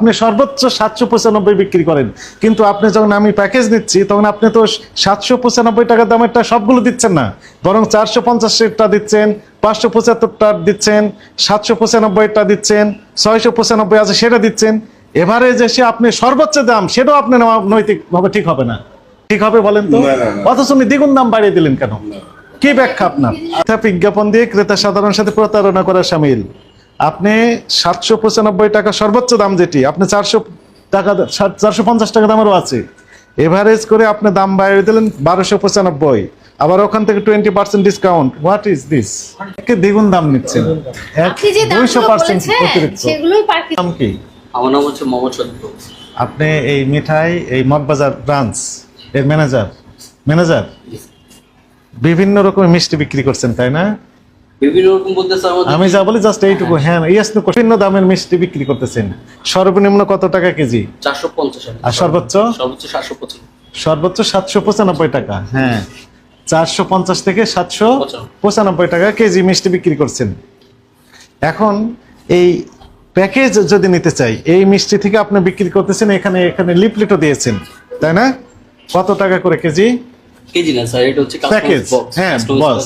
আপনি সর্বোচ্চ সাতশো পঁচানব্বই বিক্রি করেন। কিন্তু আপনি যখন আমি প্যাকেজ নিচ্ছি তখন আপনি তো সাতশো পঁচানব্বই টাকা দামেরটা সবগুলো দিচ্ছেন না। বরং চারশো পঞ্চাশটা দিচ্ছেন পাঁচশো পঁচাত্তরটা দিচ্ছেন সাতশো পঁচানব্বইটা দিচ্ছেন ছয়শো পঁচানব্বই আছে সেটা দিচ্ছেন। এভারেজ এসে আপনি সর্বোচ্চ দাম সেটাও আপনি নৈতিকভাবে ঠিক হবে না। ঠিক হবে বলেন তো। অথচ উনি দ্বিগুণ দাম বাড়িয়ে দিলেন কেন? কি ব্যাখ্যা আপনার? বিজ্ঞাপন দিয়ে ক্রেতা সাধারণ সাথে প্রতারণা করা সামিল। আপনি সাতশো পঁচানব্বই টাকা সর্বোচ্চ দাম যেটি আপনি চারশো টাকা চারশো পঞ্চাশ টাকা দামেরও আছে। এভারেজ করে আপনি দাম বাড়িয়ে দিলেন বারোশো পঁচানব্বই। আবার ওখান থেকে twenty percent discount what is this দ্বিগুণ দাম নিচ্ছেন। দুইশো পার্সেন্ট অতিরিক্ত। দাম কি? আমার নাম হচ্ছে মোহাম্মদ আপনি এই মিঠাই এই মগবাজার ব্রাঞ্চ এর ম্যানেজার ম্যানেজার বিভিন্ন রকমের মিষ্টি বিক্রি করছেন তাই না? বিভিন্ন রকম বলতে আমাদের আমি যা বলি জাস্ট এইটুকু। হ্যাঁ। ইয়াস বিভিন্ন দামের মিষ্টি বিক্রি করতেছেন। সর্বনিম্ন কত টাকা কেজি? আর সর্বোচ্চ? সর্বোচ্চ টাকা। হ্যাঁ। চারশো পঞ্চাশ থেকে সাতশো পঁচানব্বই। পঁচানব্বই টাকা কেজি মিষ্টি বিক্রি করছেন। এখন এই প্যাকেজ যদি নিতে চাই এই মিষ্টি থেকে আপনি বিক্রি করতেছেন এখানে এখানে লিপলেটও দিয়েছেন। তাই না? কত টাকা করে কেজি? কেজি না স্যার এটা হচ্ছে প্যাকেজ হ্যাঁ বস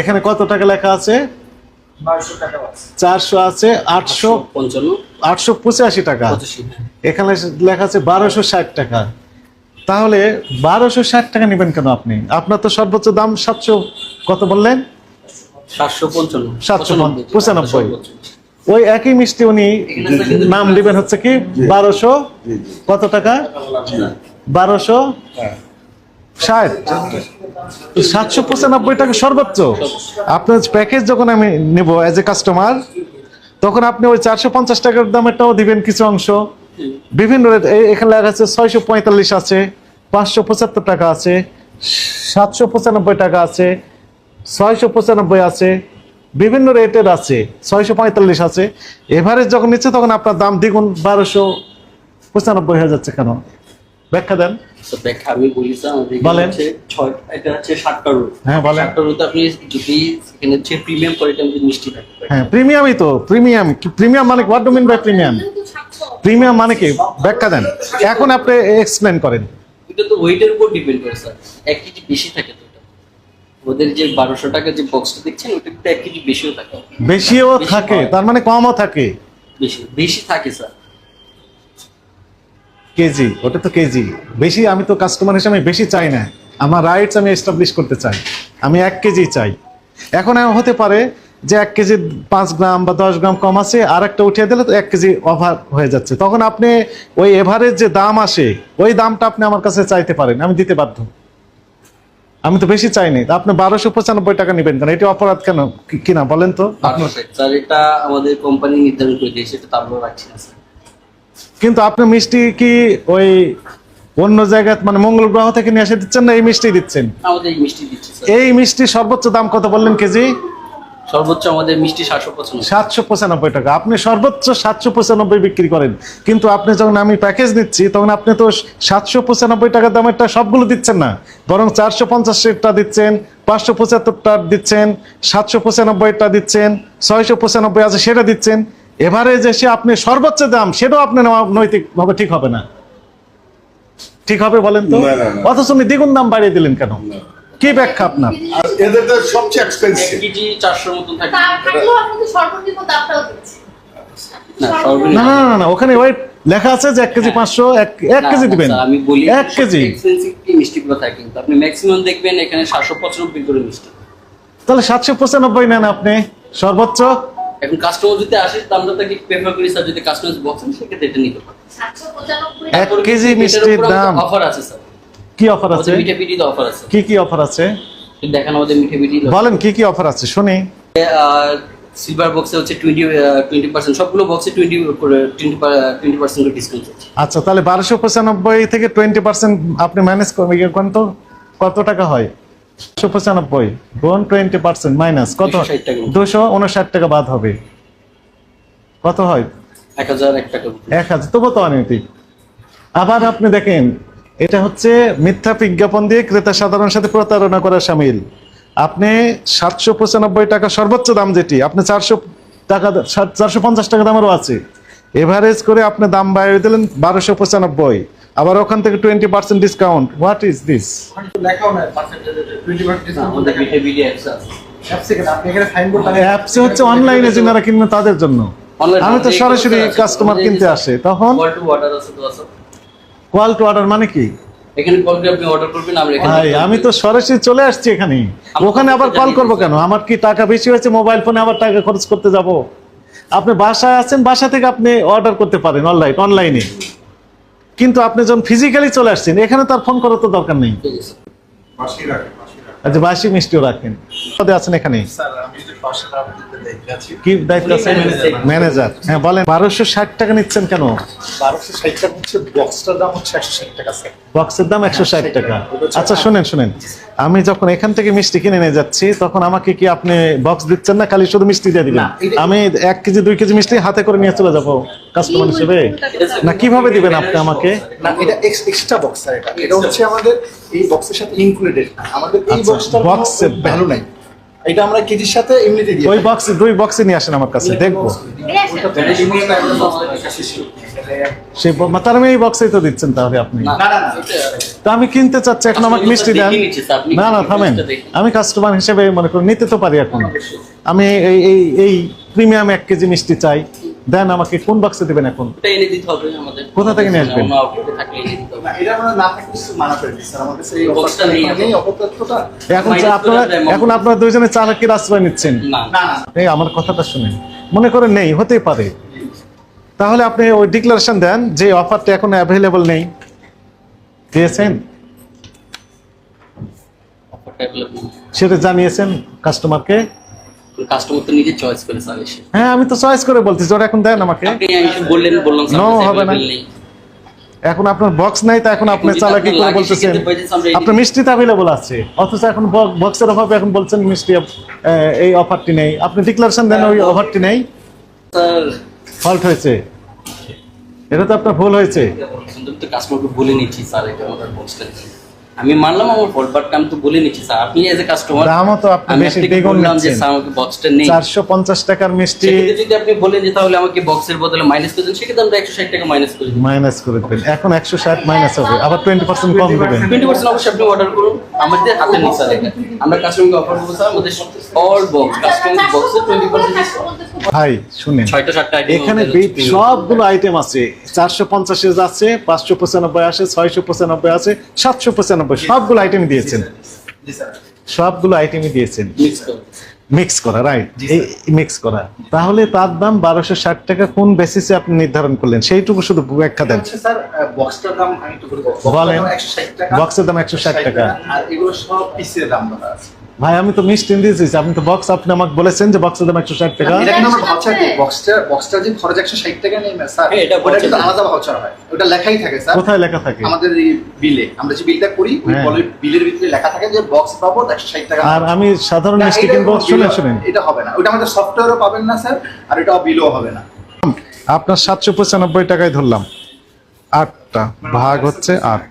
এখানে কত টাকা লেখা আছে? চারশো আছে আটশো আটশো পঁচাশি টাকা। হ্যাঁ। এখানে লেখা আছে বারোশো ষাট টাকা। তাহলে বারোশো ষাট টাকা নেবেন কেন আপনি? আপনার তো সর্বোচ্চ দাম সাতশো কত বললেন? সাতশো পঞ্চান্ন। সাতশো পঁচানব্বই। পঁচানব্বই। ওই একই মিষ্টি উনি নাম দিবেন হচ্ছে কি? বারোশো। কত টাকা? বারোশো। ষাট সাতশো পঁচানব্বই টাকা সর্বোচ্চ। আপনার প্যাকেজ যখন আমি নেব অ্যাজ এ কাস্টমার তখন আপনি ওই চারশো পঞ্চাশ টাকার দামেরটাও দিবেন কিছু অংশ। বিভিন্ন রেট এখানে লেখা আছে ছয়শো পঁয়তাল্লিশ আছে, পাঁচশো পঁচাত্তর টাকা আছে, সাতশো পঁচানব্বই টাকা আছে, ছয়শো পঁচানব্বই আছে, বিভিন্ন রেটের আছে, ছয়শো পঁয়তাল্লিশ আছে। এভারেজ যখন নিচ্ছে তখন আপনার দাম দ্বিগুণ বারোশো পঁচানব্বই হয়ে যাচ্ছে কেন? ব্যাখ্যা দেন। ব্যাখ্যা আমি বলি স্যার আমাদের হচ্ছে ছয় এটা হচ্ছে ষাটটা রুট হ্যাঁ, বলেন। ষাটটা রুট আপনি যদি এখানে হচ্ছে প্রিমিয়াম কোয়ালিটি আমাদের মিষ্টি থাকে হ্যাঁ প্রিমিয়ামই তো প্রিমিয়াম প্রিমিয়াম মানে what do mean by premium premium মানে কি? ব্যাখ্যা দেন। এখন আপনি এক্সপ্লেন করেন। এটা তো ওয়েটের উপর ডিপেন্ড করে স্যার এক কেজি বেশি থাকে তো ওদের যে বারোশো টাকা যে বক্সটা দেখছেন ওটা কিন্তু এক কেজি বেশিও থাকে। বেশিও থাকে তার মানে কমও থাকে। বেশি বেশি থাকে স্যার কেজি, ওটা তো কেজি। বেশি আমি তো কাস্টমার হিসেবে বেশি চাই না। আমার রাইটস আমি এস্টাবলিশ করতে চাই। আমি এক কেজি চাই। এখন হতে পারে যে এক কেজি পাঁচ গ্রাম বা দশ গ্রাম কম আছে আর একটা উঠিয়ে দিলে তো এক কেজি ওভার হয়ে যাচ্ছে। তখন আপনি ওই এভারেজ যে দাম আসে, ওই দামটা আপনি আমার কাছে চাইতে পারেন। আমি দিতে বাধ্য। আমি তো বেশি চাইনি আপনি বারোশো পঁচানব্বই টাকা নেবেন কেন? এটি অপরাধ কেন? কিনা বলেন তো। আমাদের কোম্পানি নির্ধারণ করে কিন্তু আপনি মিষ্টি কি ওই অন্য জায়গায় মানে মঙ্গল গ্রহ থেকে নিয়ে এসে দিচ্ছেন না এই মিষ্টি দিচ্ছেন? এই মিষ্টি দিচ্ছে সর্বোচ্চ দাম কত বললেন কেজি? সর্বোচ্চ আমাদের মিষ্টি সাতশো পঁচানব্বই। টাকা। আপনি সর্বোচ্চ সাতশো পঁচানব্বই বিক্রি করেন। কিন্তু আপনি যখন আমি প্যাকেজ নিচ্ছি তখন আপনি তো সাতশো পঁচানব্বই টাকা দামেরটা সবগুলো দিচ্ছেন না। বরং চারশো পঞ্চাশটা দিচ্ছেন পাঁচশো পঁচাত্তরটা দিচ্ছেন সাতশো পঁচানব্বইটা দিচ্ছেন ছয়শো পঁচানব্বই আছে সেটা দিচ্ছেন। এভারেজ এসে আপনি সর্বোচ্চ দাম সেটাও আপনি নেওয়া নৈতিকভাবে ঠিক হবে না। ঠিক হবে বলেন তো? না, না, না। অথচ উনি দ্বিগুণ দাম বাড়িয়ে দিলেন কেন? কি ব্যাখ্যা আপনার? এদের তো সবচেয়ে এক এক্সপেন্সিভ কেজি চারশোর মতন থাকে। সর্বনিম্ন দামটাও দিচ্ছে না না না না ওখানে ওয়েট লেখা আছে যে এক কেজি পাঁচশো এক এক না, কেজি দিবেন। আমি বলি এক কেজি। এক্সপেন্সিভ কি মিষ্টিগুলো থাকে কিন্তু? আপনি ম্যাক্সিমাম দেখবেন এখানে সাতশো পঁচানব্বই করে মিষ্টি। তাহলে সাতশো পঁচানব্বই নেন আপনি সর্বোচ্চ। এখন কাস্টমার যদি আসে তো আমরা তাকে প্রেফার করি স্যার যদি কাস্টমার বলছেন সেক্ষেত্রে এটা নিতে পঁচানব্বই এক কেজি মিষ্টির দাম। অফার আছে স্যার কি অফার আছে? মিঠে পিটিতে অফার আছে। কি কি অফার আছে? দেখান আমাদের মিঠে পিটি বলেন কি কি অফার আছে? শুনি। সিলভার বক্সে হচ্ছে টোয়েন্টি টোয়েন্টি পার্সেন্ট সবগুলো বক্সে twenty twenty twenty percent discount আছে আচ্ছা তাহলে বারোশো পঁচানব্বই থেকে টোয়েন্টি পার্সেন্ট আপনি ম্যানেজ করবেন ইয়ে করেন তো? কত টাকা হয়? পঁচানব্বই গুণ টোয়েন্টি পার্সেন্ট মাইনাস কত? 260 টাকা। দুশো উনষাট টাকা বাদ হবে। কত হয়? এক হাজার এক এক হাজার তবু তো অনৈতিক। আবার আপনি দেখেন এটা হচ্ছে মিথ্যা বিজ্ঞাপন দিয়ে ক্রেতা সাধারণ সাথে প্রতারণা করা সামিল। আপনি সাতশো পঁচানব্বই টাকা সর্বোচ্চ দাম যেটি আপনি চারশো টাকা চারশো পঞ্চাশ টাকা দামেরও আছে। এভারেজ করে আপনি দাম বাড়িয়ে দিলেন বারোশো পঁচানব্বই। আবার ওখান থেকে twenty percent discount what is this apps হচ্ছে অনলাইনে যারা কিনবে তাদের জন্য। আমি তো সরাসরি কাস্টমার কিনতে আসে। তখন কল টু অর্ডার আছে তো আছে। কল টু অর্ডার মানে কি? এখানে কল করে আপনি অর্ডার করবেন আমরা এখানে আমি তো সরাসরি চলে আসছি এখানে। ওখানে আবার কল করব কেন? আমার কি টাকা বেশি হয়েছে? মোবাইল ফোনে আবার টাকা খরচ করতে যাব? আপনি বাসায় আছেন বাসা থেকে আপনি অর্ডার করতে পারেন অনলাইন অনলাইনে কিন্তু আপনি যখন ফিজিক্যালি চলে আসছেন এখানে তার ফোন করার তো দরকার নেই। আচ্ছা বাসি মিষ্টিও রাখেন। আছেন এখানে? কি দায়িত্ব আছে? ম্যানেজার হ্যাঁ বলেন বারোশো ষাট টাকা নিচ্ছেন কেন? বারোশো ষাট টাকা হচ্ছে বক্সটার দাম হচ্ছে একশো ষাট টাকা বক্সের দাম একশো ষাট টাকা। আচ্ছা শুনেন শুনেন। আমি যখন এখান থেকে মিষ্টি কিনে নিয়ে যাচ্ছি তখন আমাকে কি আপনি বক্স দিচ্ছেন না খালি শুধু মিষ্টি দিয়ে দিবেন? আমি এক কেজি দুই কেজি মিষ্টি হাতে করে নিয়ে চলে যাব কাস্টমার হিসেবে? না কীভাবে দিবেন আপনি আমাকে? না এটা এক্সট্রা বক্স এটা। এটা হচ্ছে আমাদের এই বক্সের সাথে ইনক্লুডেড আমাদের এই আচ্ছা, বক্সটার ভ্যালু নাই। এটা আমরা কেজির সাথে এমনিতে দিই ওই বক্স দুই বক্সে নিয়ে আসেন আমার কাছে দেখব। সেই ব- তার আমি এই বক্সেই তো দিচ্ছেন তাহলে আপনি। না, না, না, না। তো আমি কিনতে চাচ্ছি এখন আমাকে মিষ্টি দেন। না না থামেন। আমি কাস্টমার হিসেবে মনে করি নিতে তো পারি এখন। আমি এই এই এই প্রিমিয়াম এক কেজি মিষ্টি চাই। দেন আমাকে কোন বক্সে দিবেন এখন? কোথা থেকে নিয়ে আসবেন? মানা করে এখন। আপনারা এখন আপনারা দুইজনে চালাকির আশ্রয় নিচ্ছেন? না না না। এই আমার কথাটা শুনেন। মনে করেন নেই হতেই পারে। তাহলে আপনি ওই ডিক্লারেশন দেন যে অফারটা এখন অ্যাভেলেবল নেই। দিয়েছেন। সেটা জানিয়েছেন কাস্টমারকে কাস্টমার তো নিজে চয়েস করে স্যার হ্যাঁ আমি তো চয়েস করে বলতেছি ওরা এখন দেন আমাকে। আপনি বললেন বললাম স্যার হবে না। এখন আপনার বক্স নাই তো এখন আপনি চালাকি করে বলতেছেন? সেক্ষেত্রে পাইতেছি আমরা এই- আপনার মিষ্টি তো অ্যাভেলেবল আছে। অথচ এখন বক্সের অভাবে এখন বলছেন মিষ্টি এই অফারটি নেই। আপনি ডিক্লারেশন দেন ওই অফারটি নেই? ফল্ট হয়েছে। এটা তো আপনার ভুল হয়েছে। কাস্টমারকে বলে নিচ্ছি স্যার এটা আমার বক্সটা আমি মানলাম আমার ফল্ট বাট আমি তো বলে নিচ্ছি স্যার আপনি এজ এ কাস্টমার দামও তো আপনি বেশি দ্বিগুণ যে নিচ্ছেন। স্যার আমাকে বক্সটা নেই। চারশো পঞ্চাশ টাকার মিষ্টি। যদি আপনি বলেন যে তাহলে আমাকে বক্সের বদলে মাইনাস করে দেন সেক্ষেত্রে আমরা একশো ষাট টাকা মাইনাস করে দিই মাইনাস করে দেবেন। এখন একশো ষাট মাইনাস হবে। আবার টোয়েন্টি পার্সেন্ট কম দেবেন। টোয়েন্টি পার্সেন্ট অবশ্যই আপনি অর্ডার করুন। আমাদের হাতে নিচা আমরা কাস্টমারকে অফার করব স্যার আমাদের অল বক্স কাস্টমার বক্সে টোয়েন্টি পার্সেন্ট ভাই শুনেন ছয়টা সাতটা item এখানে বিট সবগুলো আইটেম আছে। চারশো পঞ্চাশে আছে পাঁচশো পঁচানব্বই আছে ছয়শো পঁচানব্বই আছে সাতশো পঁচানব্বই সবগুলো আইটেম দিয়েছেন। জি স্যার। সবগুলো আইটেমই দিয়েছেন। মিক্স করা রাইট মিক্স করা। তাহলে তার দাম বারোশো ষাট টাকা কোন বেসিসে আপনি নির্ধারণ করলেন? সেইটুকু শুধু ব্যাখ্যা দেন। বলি বলেন। বক্সের দাম একশো ষাট টাকা। আর এগুলো সব পিসের দাম আছে। ভাই আমি তো মিষ্টি দিয়েছি। আপনি তো বক্স আপনি আমাকে বলেছেন যে বক্সের দাম একশো ষাট টাকা। এটা কিন্তু ভাউচার বক্সটা বক্সটা যে খরচ একশো ষাট টাকা নেই স্যার হ্যাঁ, এটা কিন্তু আলাদা ভাউচার হয়। ওটা লেখাই থাকে স্যার। কোথায় লেখা থাকে? আমাদের এই বিলে আমরা যে বিলটা করি ওই হ্যাঁ। বিলের ভিতরে লেখা থাকে যে বক্স পাবো একশো ষাট টাকা। আর আমি সাধারণ মিষ্টি এটা কিনবো কোনো শুনেন শুনেন। এটা হবে না। ওটা আমাদের সফটওয়্যারও পাবেন না স্যার আর এটাও বিলও হবে না। আপনার সাতশো পঁচানব্বই টাকায় ধরলাম। আটটা। ভাগ হচ্ছে আট।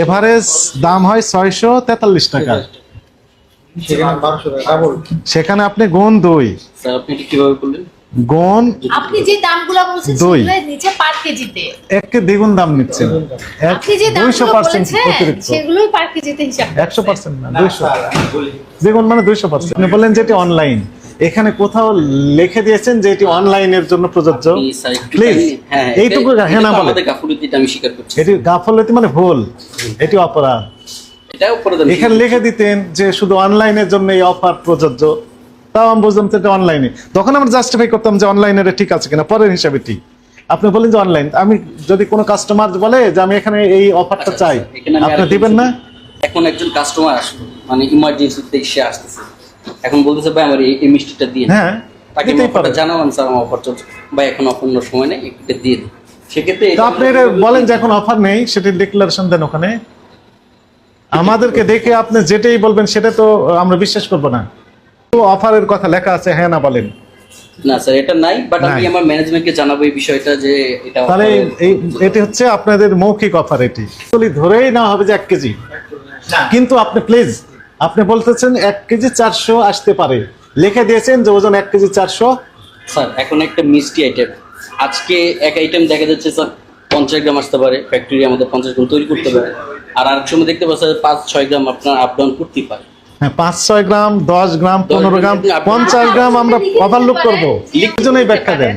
এভারেজ দাম হয় ছয়শো তেতাল্লিশ টাকা। সেখানে আপনি গুণ দুই। স্যার আপনি এটা কীভাবে করলেন? গুণ আপনি যে দামগুলো বলছেন দুই। নিচে পার কেজিতে। একে দ্বিগুণ দাম নিচ্ছেন। এক আপনি যে দুইশো পার্সেন্ট বলেছেন অতিরিক্ত। সেগুলোই পার কেজিতে হিসাব একশো পার্সেন্ট না দুইশো। দ্বিগুণ মানে দুইশো পার্সেন্ট। আপনি বললেন যে অনলাইন এখানে কোথাও লিখে দিয়েছেন যে এটি অনলাইনের জন্য প্রযোজ্য। প্লিজ হ্যাঁ এইটুকু হ্যাঁ না বলে গাফুলিতে আমি স্বীকার করছি। এটি গাফলতি মানে ভুল। এটি অপরাধ। এখানে লিখে দিতেন যে শুধু অনলাইনের জন্য এই অফার প্রযোজ্য। তাও আমি বুঝলাম তো এটা অনলাইনে তখন আমরা জাস্টিফাই করতাম যে অনলাইনের ঠিক আছে কিনা পরের হিসাবে ঠিক। আপনি বলেন যে অনলাইন। আমি যদি কোনো কাস্টমার বলে যে আমি এখানে এই অফারটা আচ্ছা, চাই আচ্ছা, আপনি দিবেন না? এখন একজন কাস্টমার আসলো মানে ইমার্জেন্সিতে এসে আসতেছে। এখন বলতেছে ভাই আমার এই- মিষ্টিটা দিয়ে হ্যাঁ তাকে পারে। অফারটা জানাবেন স্যার আমার অফার চলছে। ভাই এখন অন্য সময় নেই এটা দিয়ে দিন। সেক্ষেত্রে তো আপনি এটা বলেন যে এখন অফার নেই সেটি ডিক্লারেশন দেন ওখানে। আমাদেরকে দেখে আপনি যেটাই বলবেন সেটা তো আমরা বিশ্বাস করব না। তো অফারের কথা লেখা আছে হ্যাঁ না বলেন। না স্যার এটা নাই বাট আমি। আমার ম্যানেজমেন্টকে জানাব এই বিষয়টা যে এটা তাহলে এই এটি হচ্ছে আপনাদের মৌখিক অফার এটি। Actually ধরেই না হবে যে এক কেজি। কিন্তু আপনি প্লিজ আপনি বলতেছেন এক কেজি চারশো আসতে পারে। লিখে দিয়েছেন যে ওজন এক কেজি চারশো। স্যার এখন একটা মিষ্টি আইটেম আজকে এক আইটেম দেখা যাচ্ছে স্যার পঞ্চাশ গ্রাম আসতে পারে। ফ্যাক্টরি আমাদের পঞ্চাশ গ্রাম তৈরি করতে পারে। আর আরেক সময় দেখতে পাচ্ছেন পাঁচ ছয় গ্রাম আপনার আপ ডাউন করতেই পারে হ্যাঁ পাঁচ ছয় গ্রাম দশ গ্রাম পনেরো গ্রাম পঞ্চাশ গ্রাম আমরা ওভারলুক করব। জন্যই ব্যাখ্যা দেন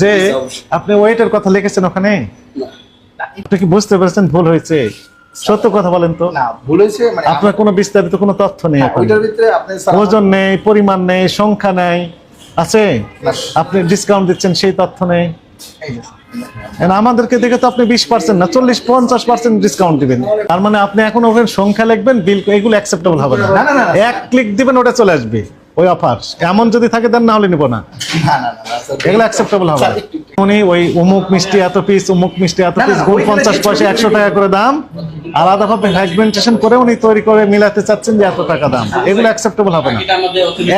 যে আপনি ওয়েটের কথা লিখেছেন ওখানে। আপনি কি বুঝতে পারছেন ভুল হয়েছে? সত্য কথা বলেন তো। মানে আপনার কোনো বিস্তারিত কোনো তথ্য নেই হ্যাঁ, ওইটার ভিতরে আপনি ওজন নেই পরিমাণ নেই সংখ্যা নেই। আছে? আপনি ডিসকাউন্ট দিচ্ছেন সেই তথ্য নেই। আমাদেরকে দেখে তো আপনি বিশ পার্সেন্ট না চল্লিশ পঞ্চাশ পার্সেন্ট ডিসকাউন্ট দিবেন। তার মানে আপনি এখন ওখানে সংখ্যা লিখবেন বিল এগুলো অ্যাকসেপ্টেবল হবে না। এক ক্লিক দিবেন ওটা চলে আসবে। ওই অফার এমন যদি থাকে দেন না হলে নিব না। এগুলো অ্যাকসেপ্টেবল হবে। উনি ওই অমুক মিষ্টি এত পিস অমুক মিষ্টি এত পিস ওইখানে পঞ্চাশ পয়সা একশো টাকা করে দাম। আলাদাভাবে ফ্র্যাগমেন্টেশন করে উনি তৈরি করে মিলাতে চাচ্ছেন যে এত টাকা দাম। এগুলো অ্যাকসেপ্টেবল হবে না।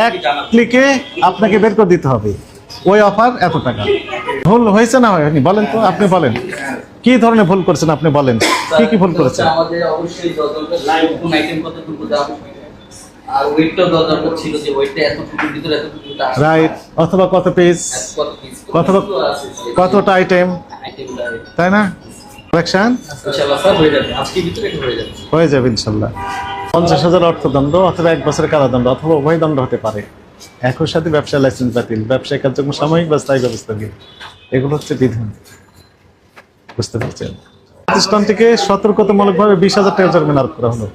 এক ক্লিকে আপনাকে বের করে দিতে হবে। ওই অফার এত টাকা। ভুল হয়েছে না হয়নি বলেন তো আপনি বলেন। কি ধরনের ভুল করেছেন আপনি বলেন? কি কি ভুল করেছেন? আর ওয়েটটাও দেওয়া দরকার ছিল যে ওয়েটটা এতটুকুর ভিতরে এতটুকু রাইট অথবা কত পিস কত পিস অথবা কতটা আইটেম তাই না? কালেকশন ইনশাআল্লাহ স্যার হয়ে যাবে। আজকের ভিতরে হয়ে যাবে। হয়ে যাবে ইনশাল্লাহ পঞ্চাশ হাজার অর্থদণ্ড অথবা এক বছরের কারাদণ্ড অথবা উভয় দণ্ড হতে পারে। একই সাথে ব্যবসা লাইসেন্স বাতিল ব্যবসায়ী কার্যক্রম সাময়িক বা স্থায়ী ব্যবস্থা এগুলো হচ্ছে বিধান। বুঝতে পারছেন? প্রতিষ্ঠানটিকে সতর্কতামূলকভাবে বিশ হাজার টাকা জরিমানা আরোপ করা হলো।